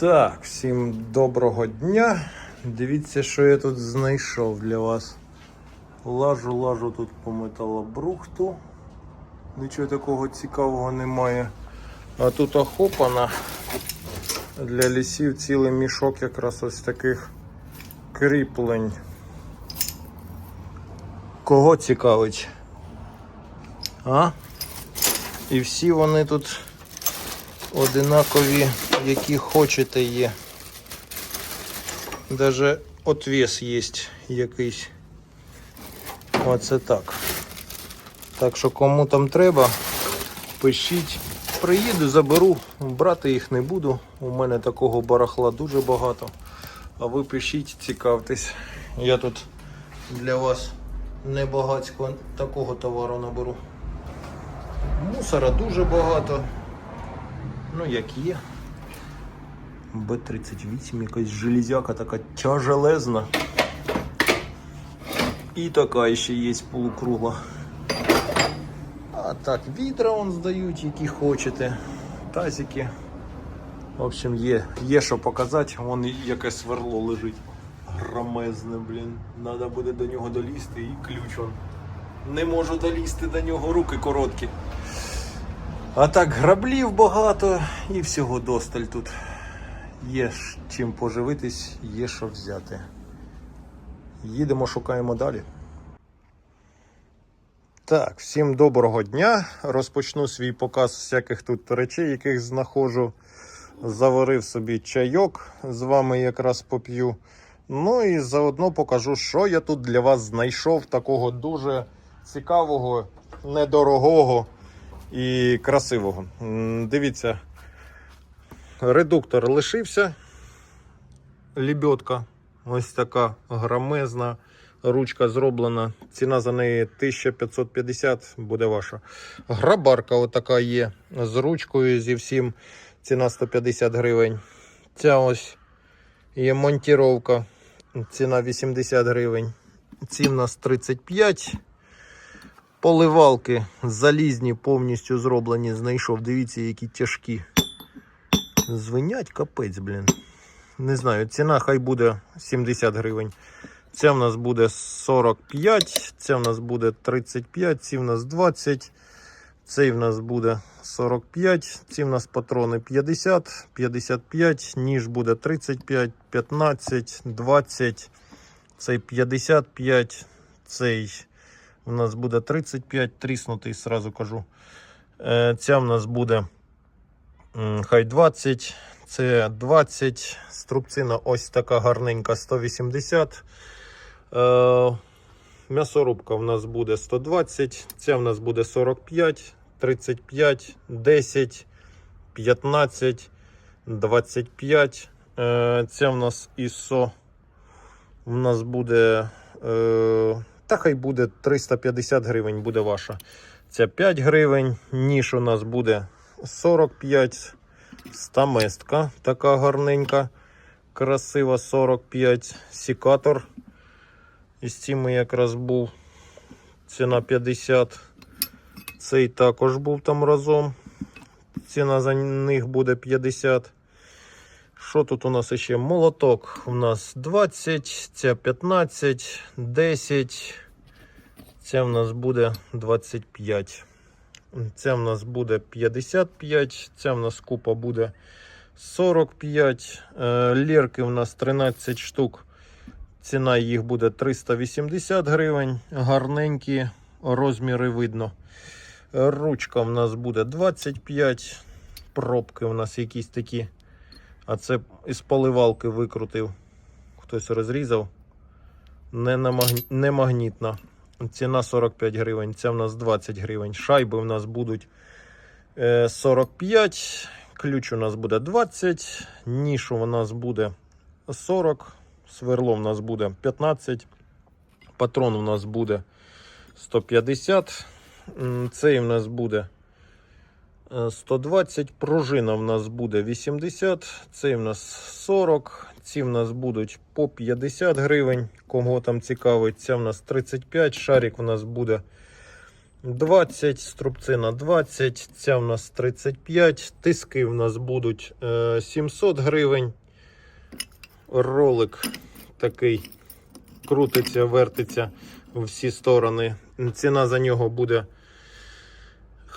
Так, всім доброго дня. Дивіться, що я тут знайшов для вас. Лажу, лажу тут по металобрухту. Нічого такого цікавого немає. А тут охопана для лісів цілий мішок якраз ось таких кріплень. Кого цікавить? А? І всі вони тут одинакові, які хочете є. Даже отвес є якийсь. Оце так. Так що кому там треба, пишіть. Приїду, заберу, брати їх не буду. У мене такого барахла дуже багато. А ви пишіть, цікавтесь. Я тут для вас небагацько такого товару наберу. Мусора дуже багато. Ну, як є. Б-38, якась железяка така тяжелезна. І така ще є полукругла. А так, відра вон здають, які хочете. Тазики. В общем, є, є що показати. Вон якесь сверло лежить. Громезне, блін. Треба буде до нього долізти і ключ он. Не можу долізти до нього, руки короткі. А так, граблів багато і всього досталь тут. Є чим поживитись, є що взяти. Їдемо, шукаємо далі. Так, всім доброго дня. Розпочну свій показ всяких тут речей, яких знаходжу. Заварив собі чайок, з вами якраз поп'ю. Ну і заодно покажу, що я тут для вас знайшов такого дуже цікавого, недорогого і красивого. Дивіться, редуктор лишився. Лібьотка ось така громезна. Ручка зроблена. Ціна за неї 1550 буде ваша. Грабарка отака є з ручкою зі всім. Ціна 150 гривень. Ця ось є монтіровка. Ціна 80 гривень. Ці в нас 35. Поливалки залізні, повністю зроблені. Знайшов. Дивіться, які тяжкі. Звинять капець, блін. Не знаю, ціна хай буде 70 гривень. Ця в нас буде 45, ця в нас буде 35, ці в нас 20, цей в нас буде 45, ці в нас патрони 50, 55, ніж буде 35, 15, 20, цей 55, цей у нас буде 35, тріснутий, сразу кажу. Е, Ця в нас буде хай 20, це 20, струбцина ось така гарненька 180. Е, М'ясорубка в нас буде 120, ця в нас буде 45, 35, 10, 15, 25. Е, Ця в нас ISO в нас буде. е, Та хай буде 350 гривень, буде ваша. Ця 5 гривень. Ніж у нас буде 45. Стаместка така гарненька, красива 45. Сікатор. Із цими якраз був ціна 50. Цей також був там разом. Ціна за них буде 50. Що тут у нас ще? Молоток у нас 20, ця 15, 10. Ця в нас буде 25. Ця в нас буде 55, ця в нас купа буде 45. Е, Лірки в нас 13 штук. Ціна їх буде 380 гривень. Гарненькі розміри видно. Ручка в нас буде 25. Пробки в нас якісь такі. А це із поливалки викрутив. Хтось розрізав. Не, на магні... не магнітна. Ціна 45 гривень. Це в нас 20 гривень. Шайби в нас будуть е, 45. Ключ у нас буде 20. Ніж у нас буде 40. Сверло в нас буде 15. Патрон у нас буде 150. Цей в нас буде е, 120. Пружина в нас буде 80. Цей в нас 40. Ці в нас будуть по 50 гривень. Кого там цікавить, ця в нас 35. Шарик у нас буде 20, струбцина 20, ця в нас 35, тиски в нас будуть е, 700 гривень. Ролик такий крутиться, вертиться в всі сторони. Ціна за нього буде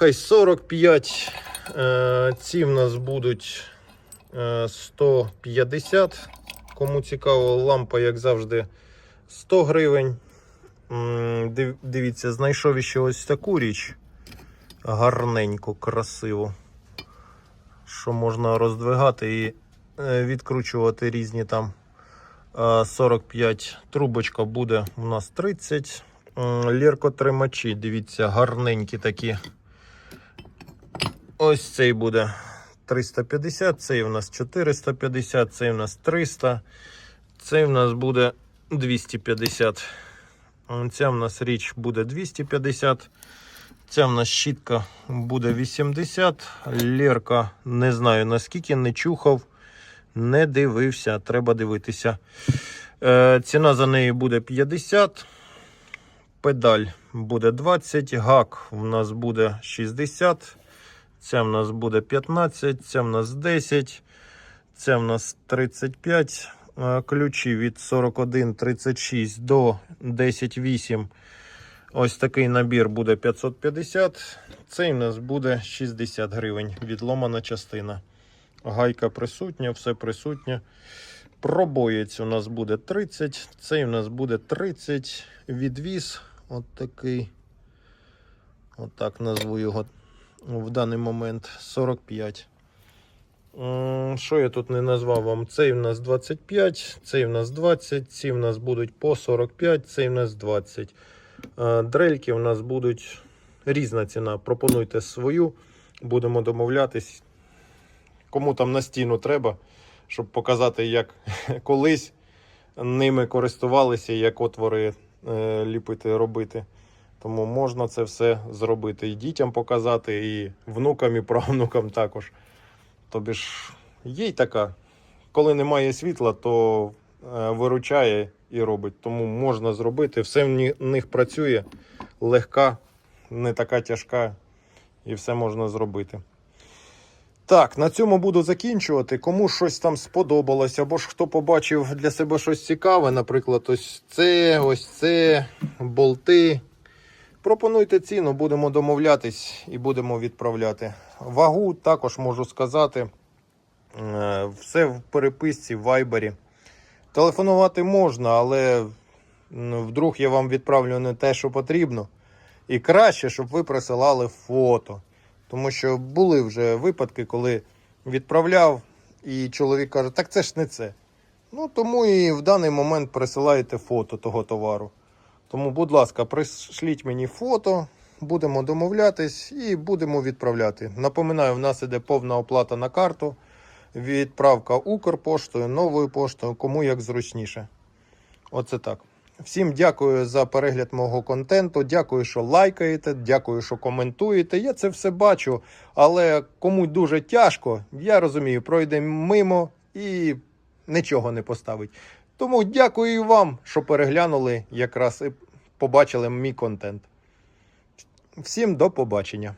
хай 45. Е, ці в нас будуть е, 150. Кому цікаво, лампа, як завжди, 100 гривень. Дивіться, знайшов ще ось таку річ. Гарненьку, красиву. Що можна роздвигати і е, відкручувати різні там. Е, 45 трубочка буде у нас 30. М, Ліркотримачі, дивіться, гарненькі такі. Ось цей буде 350, цей у нас 450, цей у нас 300, цей у нас буде 250. Ця в нас річ буде 250. Ця в нас щітка буде 80. Лірка, не знаю наскільки, не чухав, не дивився. Треба дивитися. Е, ціна за неї буде 50. Педаль буде 20. Гак у нас буде 60. Ця в нас буде 15, ця в нас 10, ця в нас 35. Е, Ключі від 41,36 до 10,8. Ось такий набір буде 550. Цей в нас буде 60 гривень. Відломана частина. Гайка присутня, все присутнє. Пробоєць у нас буде 30. Цей у нас буде 30. Відвіз. От такий. Отак назву його в даний момент 45. Що я тут не назвав вам? Цей в нас 25, цей в нас 20, ці в нас будуть по 45, цей в нас 20. Е, Дрельки в нас будуть різна ціна. Пропонуйте свою, будемо домовлятись. Кому там на стіну треба, щоб показати, як колись ними користувалися, як отвори е, ліпити, робити. Тому можна це все зробити і дітям показати, і внукам, і правнукам також. Тобі ж є й така, коли немає світла, то е, виручає і робить. Тому можна зробити. Все в них працює, легка, не така тяжка, і все можна зробити. Так, на цьому буду закінчувати. Кому щось там сподобалось, або ж хто побачив для себе щось цікаве, наприклад, ось це, ось це, болти. Пропонуйте ціну, будемо домовлятись і будемо відправляти. Вагу також можу сказати. Е, Все в переписці, в вайбері. Телефонувати можна, але вдруг я вам відправлю не те, що потрібно. І краще, щоб ви присилали фото. Тому що були вже випадки, коли відправляв, і чоловік каже, так це ж не це. Ну тому і в даний момент присилаєте фото того товару. Тому, будь ласка, пришліть мені фото, будемо домовлятись і будемо відправляти. Напоминаю, в нас іде повна оплата на карту, відправка Укрпоштою, новою поштою, кому як зручніше. Оце так. Всім дякую за перегляд мого контенту. Дякую, що лайкаєте, дякую, що коментуєте. Я це все бачу, але кому дуже тяжко, я розумію, пройде мимо і нічого не поставить. Тому дякую і вам, що переглянули якраз і побачили мій контент. Всім до побачення.